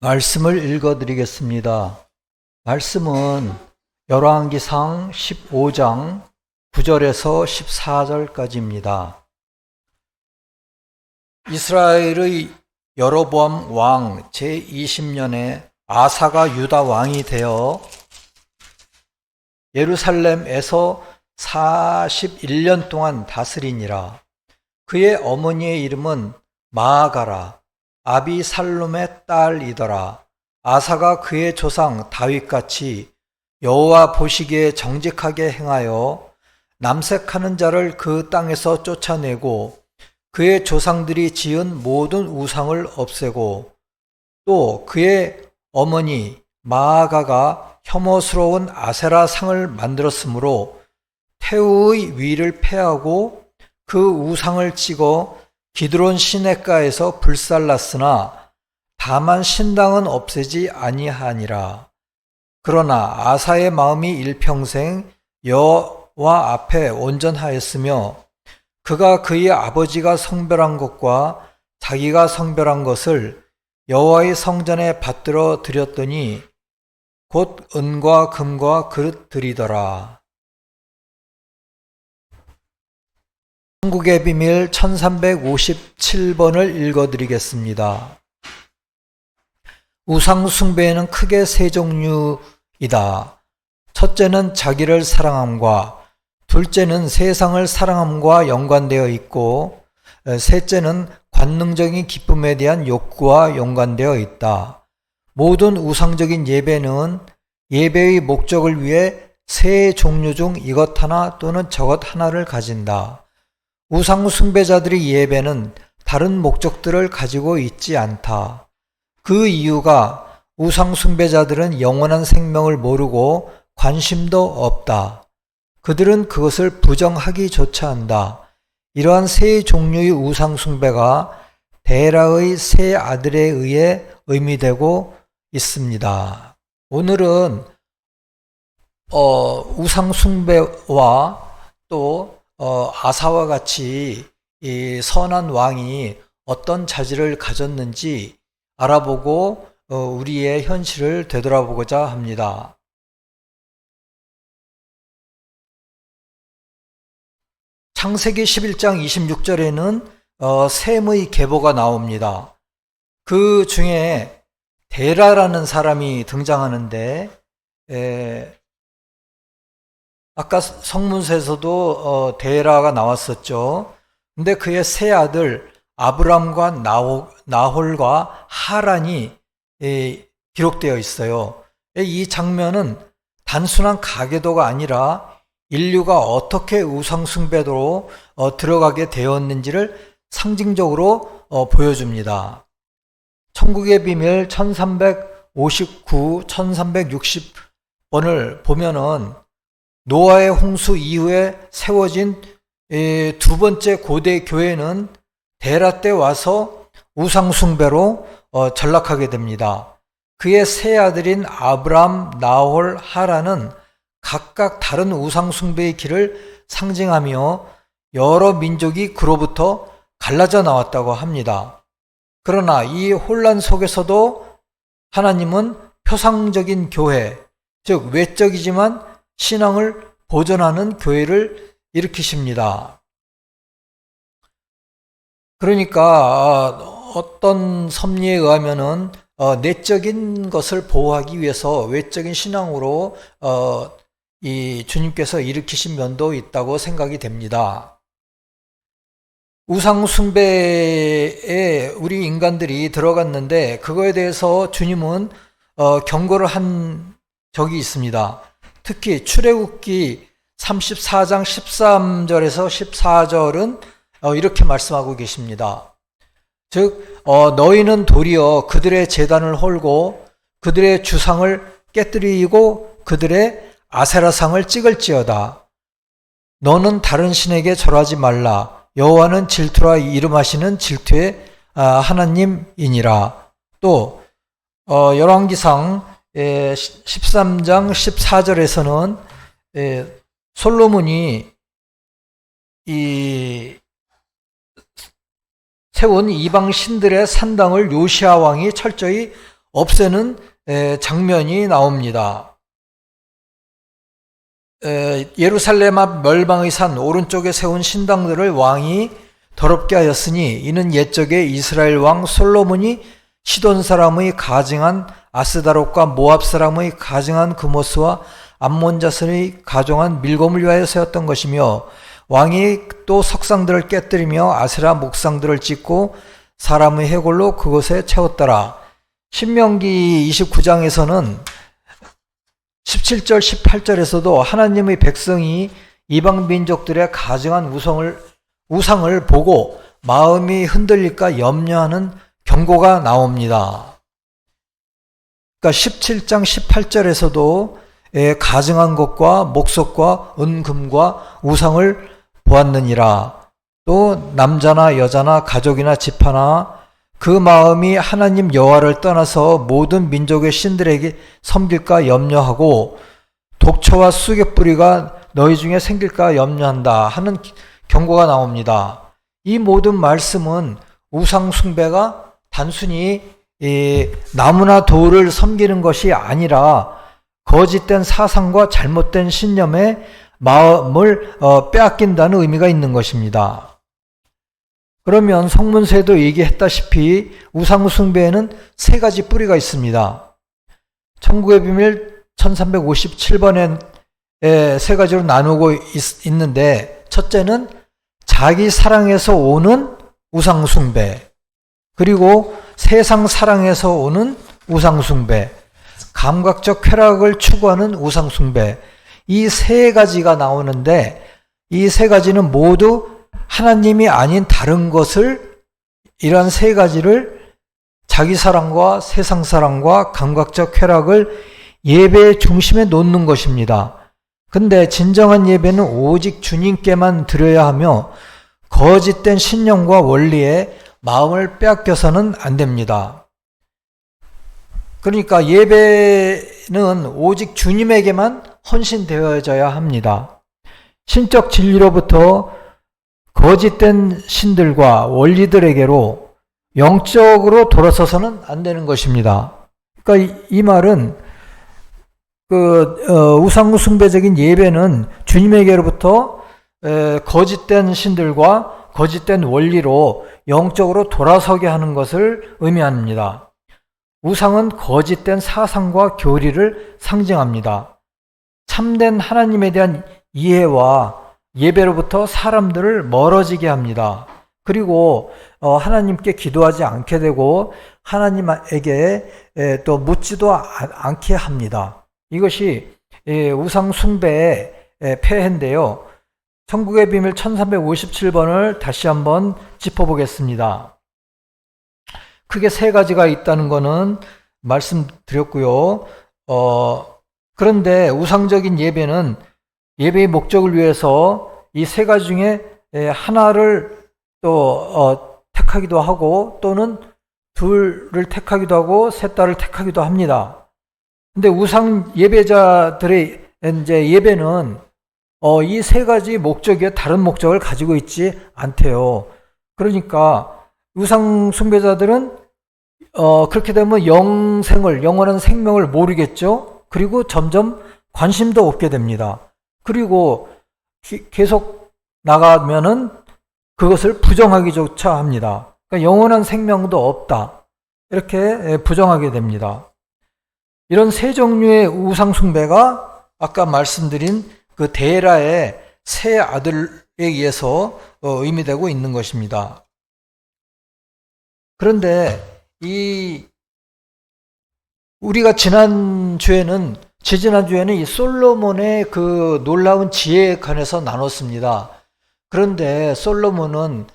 말씀을 읽어드리겠습니다. 말씀은 열왕기상 15장 9절에서 14절까지입니다. 이스라엘의 여로보암 왕 제20년에 아사가 유다 왕이 되어 예루살렘에서 41년 동안 다스리니라. 그의 어머니의 이름은 마아가라. 아비살롬의 딸이더라. 아사가 그의 조상 다윗같이 여호와 보시기에 정직하게 행하여 남색하는 자를 그 땅에서 쫓아내고 그의 조상들이 지은 모든 우상을 없애고 또 그의 어머니 마아가가 혐오스러운 아세라 상을 만들었으므로 태우의 위를 패하고 그 우상을 찍어 기드론 시내가에서 불살랐으나 다만 신당은 없애지 아니하니라. 그러나 아사의 마음이 일평생 여호와 앞에 온전하였으며 그가 그의 아버지가 성별한 것과 자기가 성별한 것을 여호와의 성전에 받들어 드렸더니 곧 은과 금과 그릇들이더라. 천국의 비밀 1357번을 읽어드리겠습니다. 우상숭배에는 크게 세 종류이다. 첫째는 자기를 사랑함과 둘째는 세상을 사랑함과 연관되어 있고 셋째는 관능적인 기쁨에 대한 욕구와 연관되어 있다. 모든 우상적인 예배는 예배의 목적을 위해 세 종류 중 이것 하나 또는 저것 하나를 가진다. 우상 숭배자들의 예배는 다른 목적들을 가지고 있지 않다. 그 이유가 우상 숭배자들은 영원한 생명을 모르고 관심도 없다. 그들은 그것을 부정하기조차 한다. 이러한 세 종류의 우상 숭배가 데라의 세 아들에 의해 의미되고 있습니다. 오늘은 어, 우상 숭배와 또 어, 아사와 같이 이 선한 왕이 어떤 자질을 가졌는지 알아보고 어, 우리의 현실을 되돌아보고자 합니다. 창세기 11장 26절에는 어, 셈의 계보가 나옵니다. 그 중에 데라라는 사람이 등장하는데 에, 아까 성문서에서도 어, 데라가 나왔었죠. 근데 그의 세 아들 아브람과 나호, 나홀과 하란이 에, 기록되어 있어요. 이 장면은 단순한 가계도가 아니라 인류가 어떻게 우상숭배도로 어, 들어가게 되었는지를 상징적으로 어, 보여줍니다. 천국의 비밀 1359, 1360번을 보면은 노아의 홍수 이후에 세워진 두 번째 고대 교회는 데라 때 와서 우상숭배로 어, 전락하게 됩니다. 그의 세 아들인 아브람, 나홀, 하라는 각각 다른 우상숭배의 길을 상징하며 여러 민족이 그로부터 갈라져 나왔다고 합니다. 그러나 이 혼란 속에서도 하나님은 표상적인 교회, 즉 외적이지만 신앙을 보존하는 교회를 일으키십니다. 그러니까 어떤 섭리에 의하면은 어, 내적인 것을 보호하기 위해서 외적인 신앙으로 어, 이 주님께서 일으키신 면도 있다고 생각이 됩니다. 우상 숭배에 우리 인간들이 들어갔는데 그거에 대해서 주님은 어, 경고를 한 적이 있습니다. 특히 출애굽기 34장 13절에서 14절은 어, 이렇게 말씀하고 계십니다. 즉 어, 너희는 도리어 그들의 재단을 홀고 그들의 주상을 깨뜨리고 그들의 아세라상을 찍을지어다. 너는 다른 신에게 절하지 말라. 여호와는 질투라 이름하시는 질투의 아, 하나님이니라. 또 어, 열왕기상 13장 14절에서는 솔로몬이 이 세운 이방 신들의 산당을 요시아 왕이 철저히 없애는 에, 장면이 나옵니다. 에, 예루살렘 앞 멸망의 산 오른쪽에 세운 신당들을 왕이 더럽게 하였으니 이는 옛적에 이스라엘 왕 솔로몬이 시돈 사람의 가증한 아스다롯과 모압 사람의 가증한 그모스와 암몬 자손의 가정한 밀곰을 위하여 세웠던 것이며 왕이 또 석상들을 깨뜨리며 아세라 목상들을 짓고 사람의 해골로 그곳에 채웠더라. 신명기 29장에서는 17절 18절에서도 하나님의 백성이 이방 민족들의 가증한 우성을 우상을 보고 마음이 흔들릴까 염려하는 경고가 나옵니다. 그러니까 17장 18절에서도 가증한 것과 목석과 은금과 우상을 보았느니라. 또 남자나 여자나 가족이나 집하나 그 마음이 하나님 여호와를 떠나서 모든 민족의 신들에게 섬길까 염려하고 독초와 수객뿌리가 너희 중에 생길까 염려한다 하는 경고가 나옵니다. 이 모든 말씀은 우상 숭배가 단순히 나무나 돌을 섬기는 것이 아니라 거짓된 사상과 잘못된 신념에 마음을 어, 빼앗긴다는 의미가 있는 것입니다. 그러면 성문세도 얘기했다시피 우상숭배에는 세 가지 뿌리가 있습니다. 천국의 비밀 1357번에 세 가지로 나누고 있, 는데 첫째는 자기 사랑에서 오는 우상숭배 그리고 세상 사랑에서 오는 우상숭배 감각적 쾌락을 추구하는 우상숭배 이 세 가지가 나오는데 이 세 가지는 모두 하나님이 아닌 다른 것을 이러한 세 가지를 자기 사랑과 세상 사랑과 감각적 쾌락을 예배의 중심에 놓는 것입니다. 근데 진정한 예배는 오직 주님께만 드려야 하며 거짓된 신념과 원리에 마음을 빼앗겨서는 안 됩니다. 그러니까 예배는 오직 주님에게만 헌신되어져야 합니다. 신적 진리로부터 거짓된 신들과 원리들에게로 영적으로 돌아서서는 안 되는 것입니다. 그러니까 이, 이 말은 그 어, 우상 숭배적인 예배는 주님에게로부터 에, 거짓된 신들과 거짓된 원리로 영적으로 돌아서게 하는 것을 의미합니다. 우상은 거짓된 사상과 교리를 상징합니다. 참된 하나님에 대한 이해와 예배로부터 사람들을 멀어지게 합니다. 그리고 어, 하나님께 기도하지 않게 되고 하나님에게 또 묻지도 않게 합니다. 이것이 우상 숭배의 폐해인데요. 천국의 비밀 1357번을 다시 한번 짚어보겠습니다. 크게 세 가지가 있다는 것은 말씀드렸고요. 어, 그런데 우상적인 예배는 예배의 목적을 위해서 이 세 가지 중에 하나를 또 어, 택하기도 하고 또는 둘을 택하기도 하고 셋 다를 택하기도 합니다. 근데 우상 예배자들의 이제 예배는 어, 이 세 가지 목적이 다른 목적을 가지고 있지 않대요. 그러니까 우상 숭배자들은 어, 그렇게 되면 영생을 영원한 생명을 모르겠죠. 그리고 점점 관심도 없게 됩니다. 그리고 기, 계속 나가면은 그것을 부정하기조차 합니다. 그러니까 영원한 생명도 없다. 이렇게 부정하게 됩니다. 이런 세 종류의 우상숭배가 아까 말씀드린 그 데라의 세 아들에 의해서 어, 의미되고 있는 것입니다. 그런데 이 우리가 지난 주에는 지지난 주에는 이 솔로몬의 그 놀라운 지혜에 관해서 나눴습니다. 그런데 솔로몬은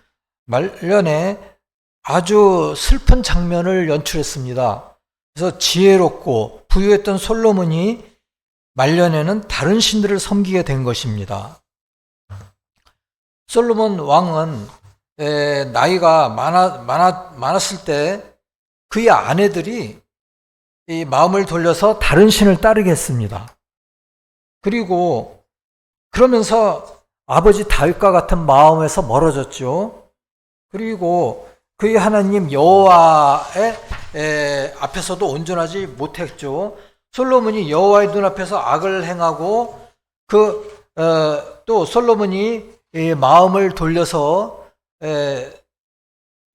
말년에 아주 슬픈 장면을 연출했습니다. 그래서 지혜롭고 부유했던 솔로몬이 말년에는 다른 신들을 섬기게 된 것입니다. 솔로몬 왕은 나이가 많아, 많아, 많았을 때 그의 아내들이 이 마음을 돌려서 다른 신을 따르게 했습니다. 그리고 그러면서 아버지 다윗과 같은 마음에서 멀어졌죠. 그리고 그의 하나님 여호와의 에, 앞에서도 온전하지 못했죠. 솔로몬이 여호와의 눈앞에서 악을 행하고 그또 솔로몬이 이 마음을 돌려서 에,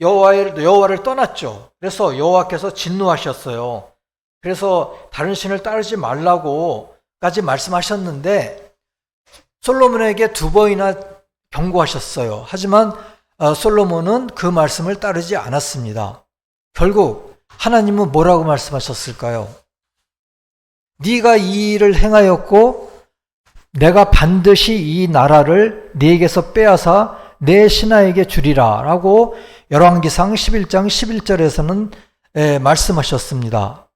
여호와의 여호와를 떠났죠. 그래서 여호와께서 진노하셨어요. 그래서 다른 신을 따르지 말라고까지 말씀하셨는데 솔로몬에게 두 번이나 경고하셨어요. 하지만 어, 솔로몬은 그 말씀을 따르지 않았습니다. 결국 하나님은 뭐라고 말씀하셨을까요? 네가 이 일을 행하였고 내가 반드시 이 나라를 네게서 빼앗아 내 신하에게 주리라 라고 열왕기상 11장 11절에서는 말씀하셨습니다.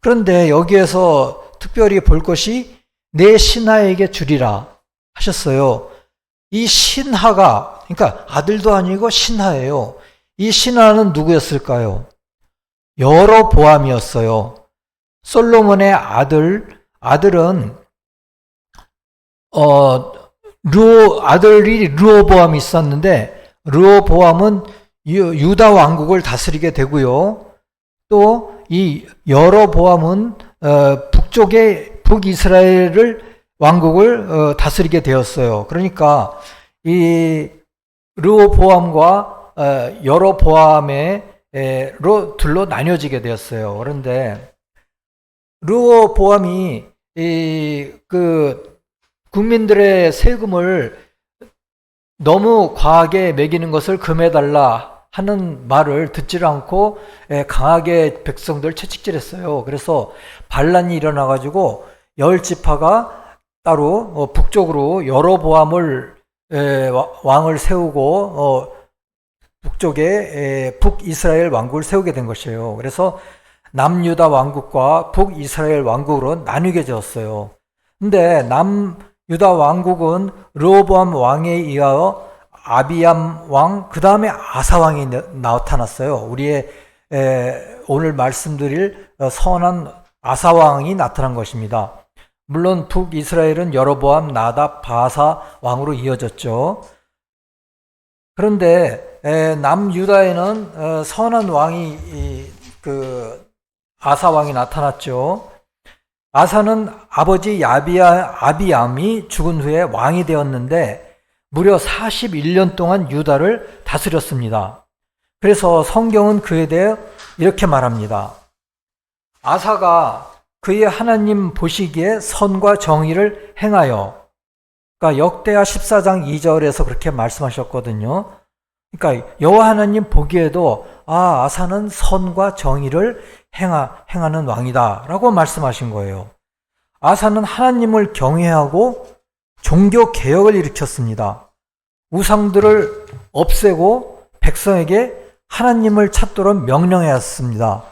그런데 여기에서 특별히 볼 것이 내 신하에게 주리라 하셨어요. 이 신하가 그러니까 아들도 아니고 신하예요. 이 신하는 누구였을까요? 여러 보암이었어요. 솔로몬의 아들 아들은 어 루 아들이 르호보암이 있었는데 르호보암은 유다 왕국을 다스리게 되고요. 또 이 여로보암은 어, 북쪽의 북이스라엘을 왕국을 어, 다스리게 되었어요. 그러니까 이 르호보암과 어, 여로보암의 로 둘로 나뉘어지게 되었어요. 그런데 르호보암이 이 그 국민들의 세금을 너무 과하게 매기는 것을 금해달라 하는 말을 듣질 않고 예, 강하게 백성들 채찍질했어요. 그래서 반란이 일어나가지고 열 지파가 따로 어, 북쪽으로 여러 보암을 예, 왕을 세우고 어, 북쪽에 예, 북이스라엘 왕국을 세우게 된 것이에요. 그래서 남유다 왕국과 북이스라엘 왕국으로 나뉘게 되었어요. 근데 남 유다 왕국은 르호보암 왕에 의하여 아비암 왕, 그 다음에 아사 왕이 나타났어요. 우리의 에, 오늘 말씀드릴 어, 선한 아사 왕이 나타난 것입니다. 물론 북이스라엘은 여로보암, 나답, 바사 왕으로 이어졌죠. 그런데 에, 남유다에는 어, 선한 왕이 이, 그 아사 왕이 나타났죠. 아사는 아버지 야비아, 아비암이 죽은 후에 왕이 되었는데 무려 41년 동안 유다를 다스렸습니다. 그래서 성경은 그에 대해 이렇게 말합니다. 아사가 그의 하나님 보시기에 선과 정의를 행하여 그러니까 역대하 14장 2절에서 그렇게 말씀하셨거든요. 그러니까 여호와 하나님 보기에도 아 아사는 선과 정의를 행하, 행하는 왕이다 라고 말씀하신 거예요. 아사는 하나님을 경외하고 종교 개혁을 일으켰습니다. 우상들을 없애고 백성에게 하나님을 찾도록 명령하였습니다.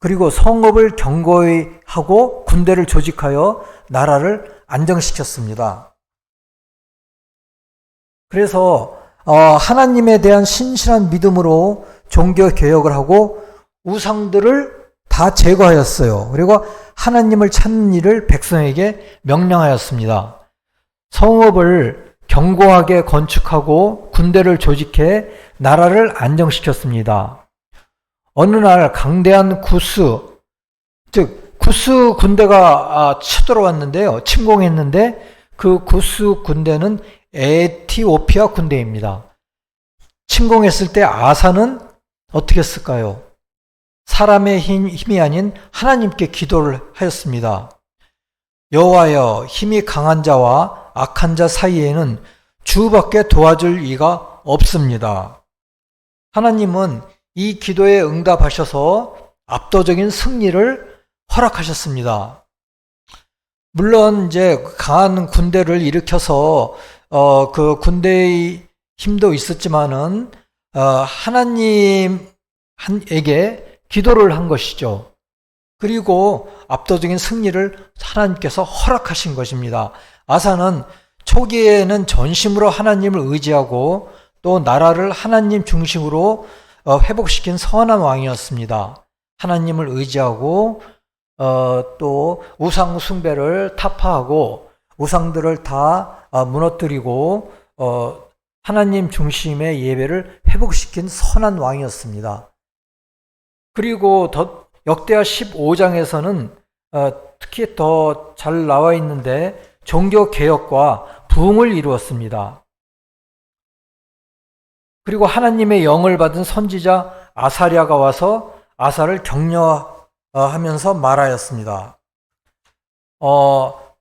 그리고 성읍을 경고히 하고 군대를 조직하여 나라를 안정시켰습니다. 그래서 어, 하나님에 대한 신실한 믿음으로 종교 개혁을 하고 우상들을 다 제거하였어요. 그리고 하나님을 찾는 일을 백성에게 명령하였습니다. 성읍을 견고하게 건축하고 군대를 조직해 나라를 안정시켰습니다. 어느 날 강대한 구스, 즉 구스 군대가 아, 쳐들어왔는데요. 침공했는데 그 구스 군대는 에티오피아 군대입니다. 침공했을 때 아사는 어떻게 했을까요? 사람의 힘, 이 아닌 하나님께 기도를 하였습니다. 여호와여 힘이 강한 자와 악한 자 사이에는 주밖에 도와줄 이가 없습니다. 하나님은 이 기도에 응답하셔서 압도적인 승리를 허락하셨습니다. 물론 이제 강한 군대를 일으켜서 어, 그 군대의 힘도 있었지만은 어, 하나님에게 기도를 한 것이죠. 그리고 압도적인 승리를 하나님께서 허락하신 것입니다. 아사는 초기에는 전심으로 하나님을 의지하고 또 나라를 하나님 중심으로 어, 회복시킨 선한 왕이었습니다. 하나님을 의지하고 어, 또 우상 숭배를 타파하고 우상들을 다 어, 무너뜨리고 하나님 중심의 예배를 회복시킨 선한 왕이었습니다. 그리고 더 역대하 15장에서는 어, 특히 더 잘 나와 있는데 종교 개혁과 부흥을 이루었습니다. 그리고 하나님의 영을 받은 선지자 아사리아가 와서 아사를 격려하면서 말하였습니다. 어,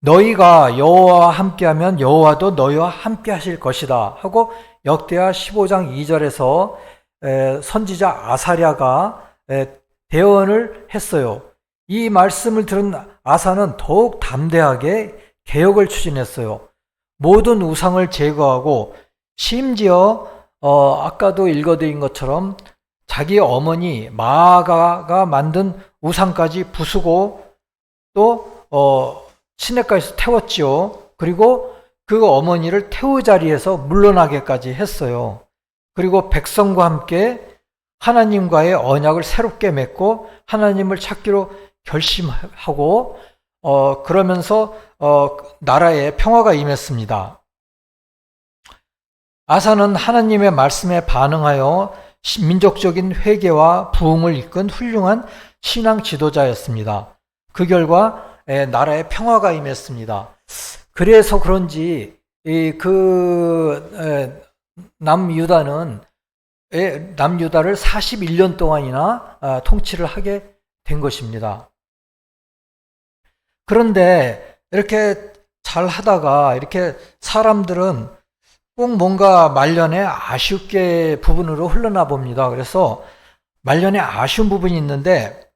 너희가 여호와와 함께하면 여호와도 너희와 함께하실 것이다 하고 역대하 15장 2절에서 선지자 아사랴가 대언을 했어요. 이 말씀을 들은 아사는 더욱 담대하게 개혁을 추진했어요. 모든 우상을 제거하고 심지어 어, 아까도 읽어드린 것처럼 자기 어머니 마아가가 만든 우상까지 부수고 또 어, 시내가에서 태웠지요. 그리고 그 어머니를 태우 자리에서 물러나게까지 했어요. 그리고 백성과 함께 하나님과의 언약을 새롭게 맺고 하나님을 찾기로 결심하고 어, 그러면서 어, 나라에 평화가 임했습니다. 아사는 하나님의 말씀에 반응하여 민족적인 회개와 부흥을 이끈 훌륭한 신앙 지도자였습니다. 그 결과 나라에 평화가 임했습니다. 그래서 그런지 그 남유다는 남유다를 41년 동안이나 아, 통치를 하게 된 것입니다. 그런데 이렇게 잘 하다가 이렇게 사람들은 꼭 뭔가 말년에 아쉽게 부분으로 흘러나 봅니다. 그래서 말년에 아쉬운 부분이 있는데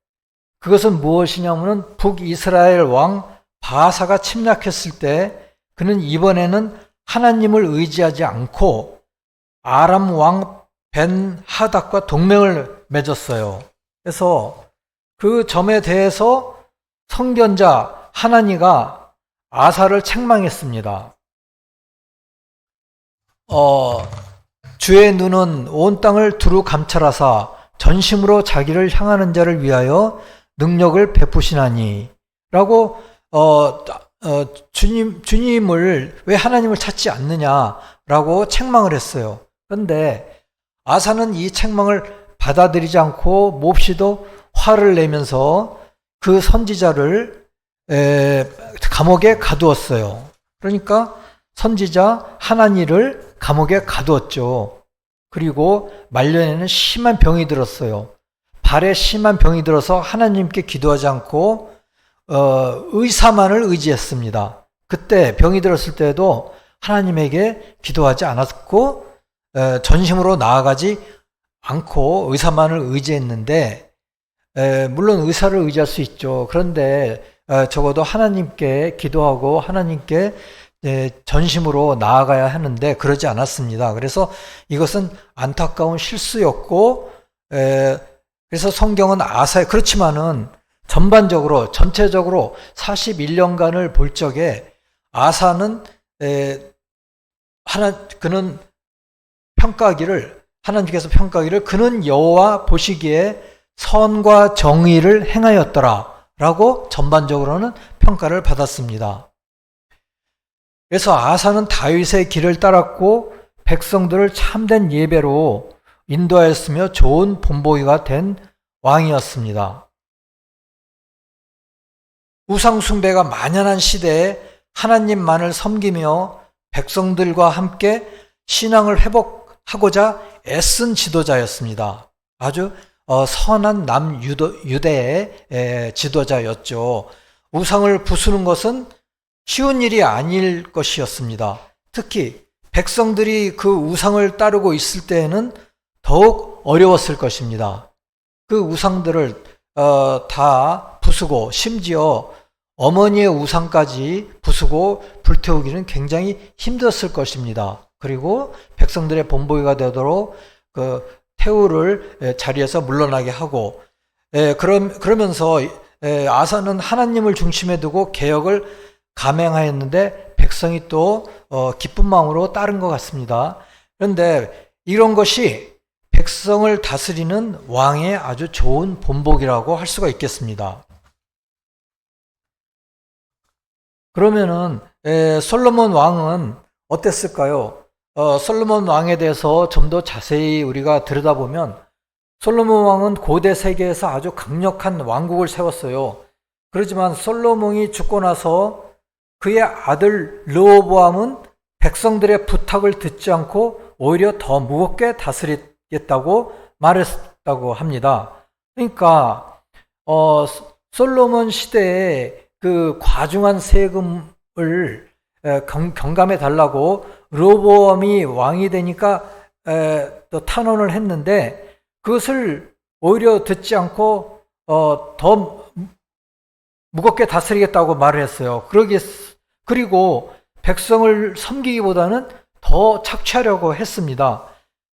그것은 무엇이냐면은 북이스라엘 왕 바사가 침략했을 때 그는 이번에는 하나님을 의지하지 않고 아람 왕 벤 하닥과 동맹을 맺었어요. 그래서 그 점에 대해서 성견자 하나니가 아사를 책망했습니다. 어, 주의 눈은 온 땅을 두루 감찰하사 전심으로 자기를 향하는 자를 위하여 능력을 베푸시나니 라고 어, 어, 주님, 주님을 왜 하나님을 찾지 않느냐라고 책망을 했어요. 그런데 아사는 이 책망을 받아들이지 않고 몹시도 화를 내면서 그 선지자를 에, 감옥에 가두었어요. 그러니까 선지자 하나니를 감옥에 가두었죠. 그리고 말년에는 심한 병이 들었어요. 발에 심한 병이 들어서 하나님께 기도하지 않고 어, 의사만을 의지했습니다. 그때 병이 들었을 때도 하나님에게 기도하지 않았고 어, 전심으로 나아가지 않고 의사만을 의지했는데 에, 물론 의사를 의지할 수 있죠. 그런데 어, 적어도 하나님께 기도하고 하나님께 예, 전심으로 나아가야 하는데 그러지 않았습니다. 그래서 이것은 안타까운 실수였고 그래서 성경은 아사에 그렇지만은 전반적으로 전체적으로 41년간을 볼 적에 아사는 하나 그는 평가하기를 하나님께서 평가하기를 그는 여호와 보시기에 선과 정의를 행하였더라라고 전반적으로는 평가를 받았습니다. 그래서 아사는 다윗의 길을 따랐고 백성들을 참된 예배로 인도하였으며 좋은 본보기가 된 왕이었습니다. 우상숭배가 만연한 시대에 하나님만을 섬기며 백성들과 함께 신앙을 회복 하고자 애쓴 지도자였습니다. 아주 어, 선한 남유대의 지도자였죠. 우상을 부수는 것은 쉬운 일이 아닐 것이었습니다. 특히 백성들이 그 우상을 따르고 있을 때에는 더욱 어려웠을 것입니다. 그 우상들을 어, 다 부수고 심지어 어머니의 우상까지 부수고 불태우기는 굉장히 힘들었을 것입니다. 그리고 백성들의 본보기가 되도록 그 태우를 자리에서 물러나게 하고 그럼 그러면서 아사는 하나님을 중심에 두고 개혁을 감행하였는데 백성이 또 어, 기쁜 마음으로 따른 것 같습니다. 그런데 이런 것이 백성을 다스리는 왕의 아주 좋은 본보기라고 할 수가 있겠습니다. 그러면은 에, 솔로몬 왕은 어땠을까요? 어, 솔로몬 왕에 대해서 좀 더 자세히 우리가 들여다보면 솔로몬 왕은 고대 세계에서 아주 강력한 왕국을 세웠어요. 그렇지만 솔로몬이 죽고 나서 그의 아들 르호보암은 백성들의 부탁을 듣지 않고 오히려 더 무겁게 다스리겠다고 말했다고 합니다. 그러니까 어, 솔로몬 시대에 그 과중한 세금을 에, 경, 감해 달라고 르호보암이 왕이 되니까 에, 또 탄원을 했는데 그것을 오히려 듣지 않고 어, 더 무겁게 다스리겠다고 말을 했어요. 그러기 그리고 백성을 섬기기보다는 더 착취하려고 했습니다.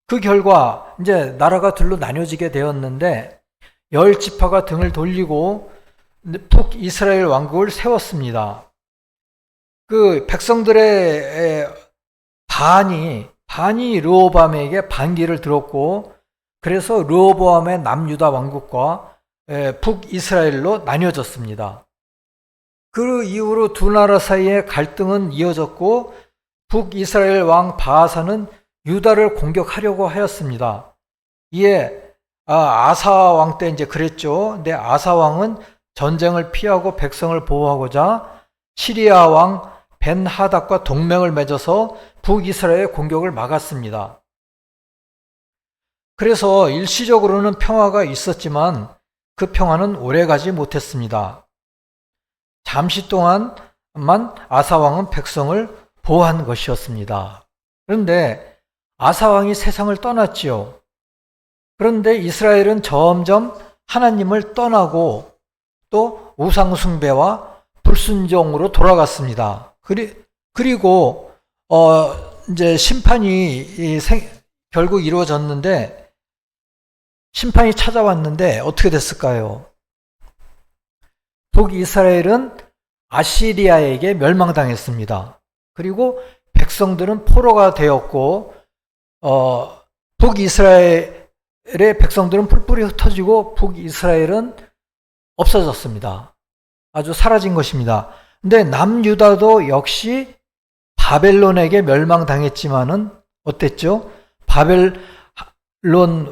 그 결과 이제 나라가 둘로 나뉘어지게 되었는데 열 지파가 등을 돌리고 북 이스라엘 왕국을 세웠습니다. 그 백성들의 반이 반이 르호밤에게 반기를 들었고 그래서 르호보암의 남유다 왕국과 북이스라엘로 나뉘어졌습니다. 그 이후로 두 나라 사이의 갈등은 이어졌고 북이스라엘 왕 바하사는 유다를 공격하려고 하였습니다. 이에 아, 아사 왕 때 이제 그랬죠. 근데 아사 왕은 전쟁을 피하고 백성을 보호하고자 시리아 왕 벤하닥과 동맹을 맺어서 북이스라엘의 공격을 막았습니다. 그래서 일시적으로는 평화가 있었지만 그 평화는 오래가지 못했습니다. 잠시 동안만 아사왕은 백성을 보호한 것이었습니다. 그런데 아사왕이 세상을 떠났지요. 그런데 이스라엘은 점점 하나님을 떠나고 또 우상숭배와 불순종으로 돌아갔습니다. 그리고 어 이제 심판이 결국 이루어졌는데 심판이 찾아왔는데 어떻게 됐을까요? 북이스라엘은 아시리아에게 멸망당했습니다. 그리고 백성들은 포로가 되었고 어, 북이스라엘의 백성들은 뿔뿔이 흩어지고 북이스라엘은 없어졌습니다. 아주 사라진 것입니다. 근데 남유다도 역시 바벨론에게 멸망당했지만은 어땠죠? 바벨론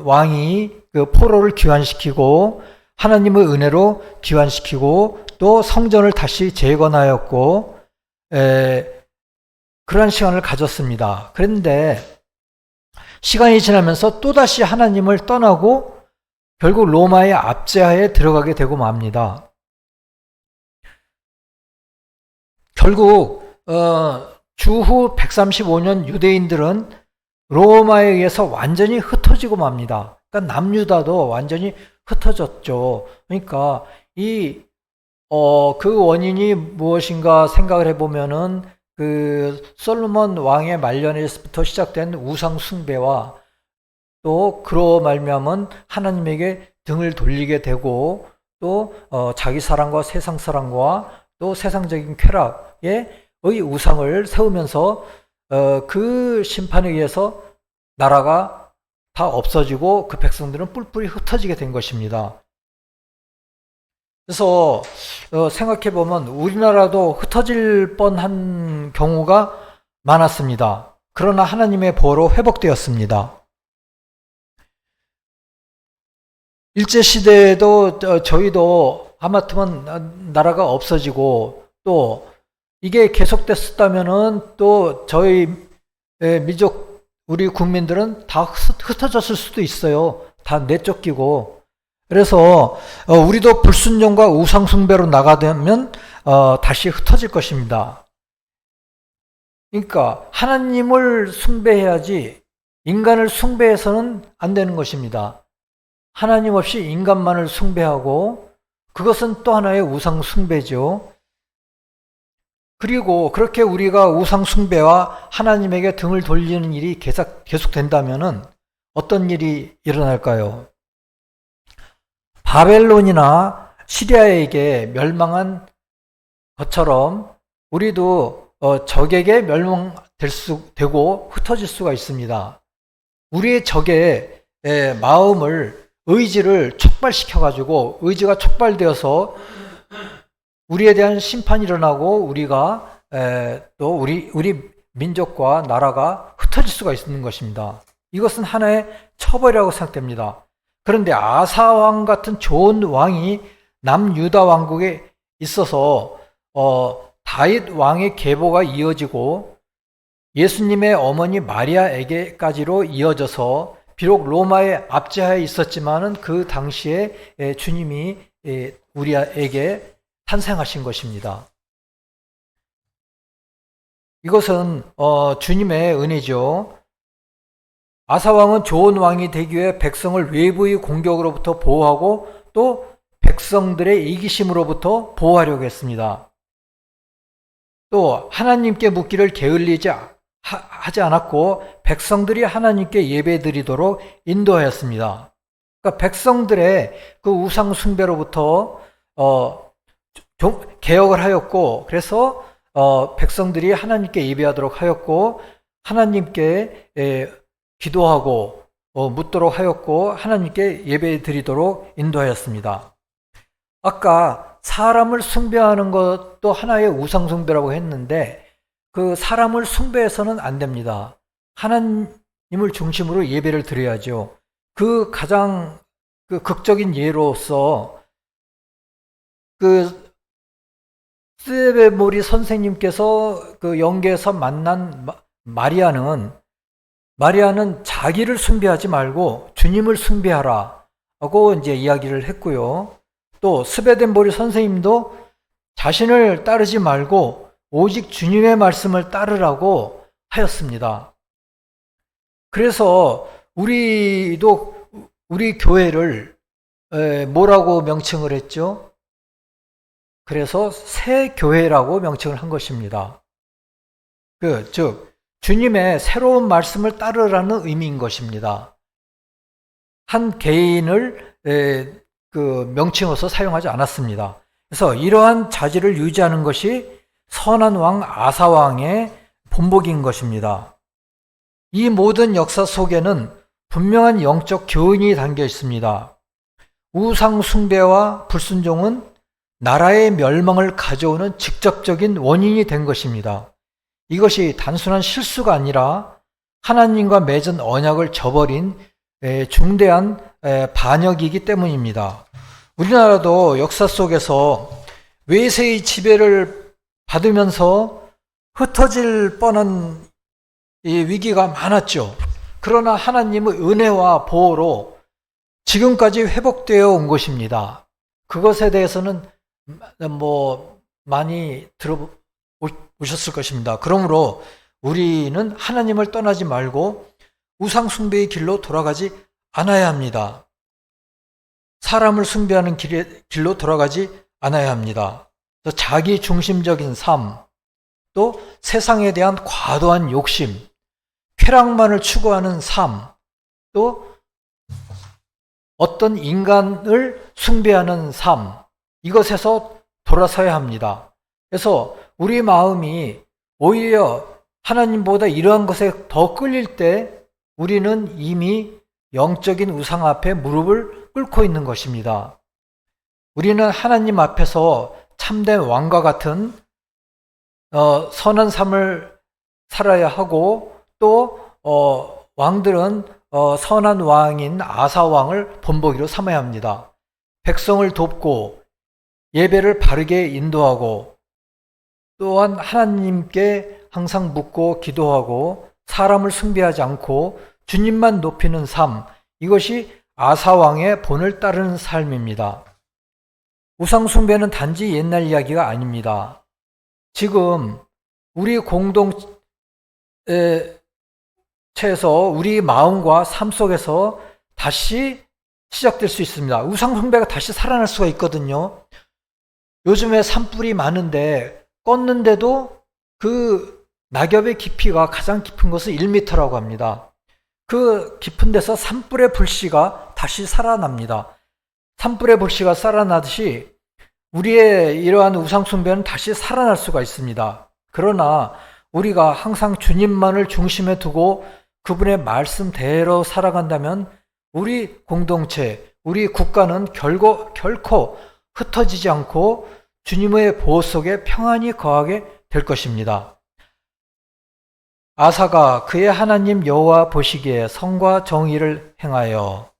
왕이 그 포로를 귀환시키고 하나님의 은혜로 귀환시키고 또 성전을 다시 재건하였고 에, 그러한 시간을 가졌습니다. 그런데 시간이 지나면서 또다시 하나님을 떠나고 결국 로마의 압제하에 들어가게 되고 맙니다. 결국 어, 주후 135년 유대인들은 로마에 의해서 완전히 흩어지고 맙니다. 그러니까 남유다도 완전히 흩어졌죠. 그러니까 이, 어, 그 원인이 무엇인가 생각을 해보면은 그 솔로몬 왕의 말년에서부터 시작된 우상 숭배와 또 그로 말미암은 하나님에게 등을 돌리게 되고 또 어, 자기 사랑과 세상 사랑과 또 세상적인 쾌락 의 우상을 세우면서 어, 그 심판에 의해서 나라가 다 없어지고 그 백성들은 뿔뿔이 흩어지게 된 것입니다. 그래서 어, 생각해 보면 우리나라도 흩어질 뻔한 경우가 많았습니다. 그러나 하나님의 보호로 회복되었습니다. 일제 시대에도 저희도 하마터면 나라가 없어지고 또 이게 계속됐었다면은 또 저희 민족 우리 국민들은 다 흩어졌을 수도 있어요. 다 내쫓기고. 그래서 어, 우리도 불순종과 우상 숭배로 나가면 어, 다시 흩어질 것입니다. 그러니까 하나님을 숭배해야지 인간을 숭배해서는 안 되는 것입니다. 하나님 없이 인간만을 숭배하고 그것은 또 하나의 우상 숭배죠. 그리고 그렇게 우리가 우상 숭배와 하나님에게 등을 돌리는 일이 계속 계속된다면은 어떤 일이 일어날까요? 바벨론이나 시리아에게 멸망한 것처럼 우리도 어, 적에게 멸망될 수 되고 흩어질 수가 있습니다. 우리의 적의 마음을 의지를 촉발시켜 가지고 의지가 촉발되어서 우리에 대한 심판이 일어나고 우리가 또 우리 우리 민족과 나라가 흩어질 수가 있는 것입니다. 이것은 하나의 처벌이라고 생각됩니다. 그런데 아사 왕 같은 좋은 왕이 남유다 왕국에 있어서 어, 다윗 왕의 계보가 이어지고 예수님의 어머니 마리아에게까지로 이어져서 비록 로마의 압제하에 있었지만은 그 당시에 에, 주님이 에, 우리에게 탄생하신 것입니다. 이것은 어, 주님의 은혜죠. 아사 왕은 좋은 왕이 되기 위해 백성을 외부의 공격으로부터 보호하고 또 백성들의 이기심으로부터 보호하려고 했습니다. 또 하나님께 묻기를 게을리지 하- 하지 않았고 백성들이 하나님께 예배드리도록 인도하였습니다. 그러니까 백성들의 그 우상 숭배로부터 어, 종- 개혁을 하였고 그래서 어, 백성들이 하나님께 예배하도록 하였고 하나님께 에, 기도하고 어, 묻도록 하였고 하나님께 예배 드리도록 인도하였습니다. 아까 사람을 숭배하는 것도 하나의 우상 숭배라고 했는데 그 사람을 숭배해서는 안 됩니다. 하나님을 중심으로 예배를 드려야죠. 그 가장 그 극적인 예로서 그 스베모리 선생님께서 그 영계에서 만난 마- 마리아는 마리아는 자기를 숭배하지 말고 주님을 숭배하라 하고 이제 이야기를 했고요. 또 스베덴보리 선생님도 자신을 따르지 말고 오직 주님의 말씀을 따르라고 하였습니다. 그래서 우리도 우리 교회를 에, 뭐라고 명칭을 했죠? 그래서 새 교회라고 명칭을 한 것입니다. 그, 즉, 주님의 새로운 말씀을 따르라는 의미인 것입니다. 한 개인을 에, 그 명칭으로서 사용하지 않았습니다. 그래서 이러한 자질을 유지하는 것이 선한 왕 아사 왕의 본복인 것입니다. 이 모든 역사 속에는 분명한 영적 교훈이 담겨 있습니다. 우상 숭배와 불순종은 나라의 멸망을 가져오는 직접적인 원인이 된 것입니다. 이것이 단순한 실수가 아니라 하나님과 맺은 언약을 저버린 에, 중대한 에, 반역이기 때문입니다. 우리나라도 역사 속에서 외세의 지배를 받으면서 흩어질 뻔한 이 위기가 많았죠. 그러나 하나님의 은혜와 보호로 지금까지 회복되어 온 것입니다. 그것에 대해서는 뭐 많이 들어보셨을 것입니다. 그러므로 우리는 하나님을 떠나지 말고 우상 숭배의 길로 돌아가지 않아야 합니다. 사람을 숭배하는 길에, 길로 돌아가지 않아야 합니다. 또 자기 중심적인 삶, 또 세상에 대한 과도한 욕심, 쾌락만을 추구하는 삶, 또 어떤 인간을 숭배하는 삶, 이것에서 돌아서야 합니다. 그래서 우리 마음이 오히려 하나님보다 이러한 것에 더 끌릴 때 우리는 이미 영적인 우상 앞에 무릎을 꿇고 있는 것입니다. 우리는 하나님 앞에서 참된 왕과 같은 어, 선한 삶을 살아야 하고 또 어, 왕들은 어, 선한 왕인 아사 왕을 본보기로 삼아야 합니다. 백성을 돕고 예배를 바르게 인도하고 또한 하나님께 항상 묻고 기도하고 사람을 숭배하지 않고 주님만 높이는 삶 이것이 아사 왕의 본을 따르는 삶입니다. 우상 숭배는 단지 옛날 이야기가 아닙니다. 지금 우리 공동체에서 우리 마음과 삶 속에서 다시 시작될 수 있습니다. 우상 숭배가 다시 살아날 수가 있거든요. 요즘에 산불이 많은데 껐는데도 그 낙엽의 깊이가 가장 깊은 것은 1m라고 합니다. 그 깊은 데서 산불의 불씨가 다시 살아납니다. 산불의 불씨가 살아나듯이 우리의 이러한 우상숭배는 다시 살아날 수가 있습니다. 그러나 우리가 항상 주님만을 중심에 두고 그분의 말씀대로 살아간다면 우리 공동체, 우리 국가는 결코, 결코 흩어지지 않고 주님의 보호 속에 평안히 거하게 될 것입니다. 아사가 그의 하나님 여호와 보시기에 성과 정의를 행하여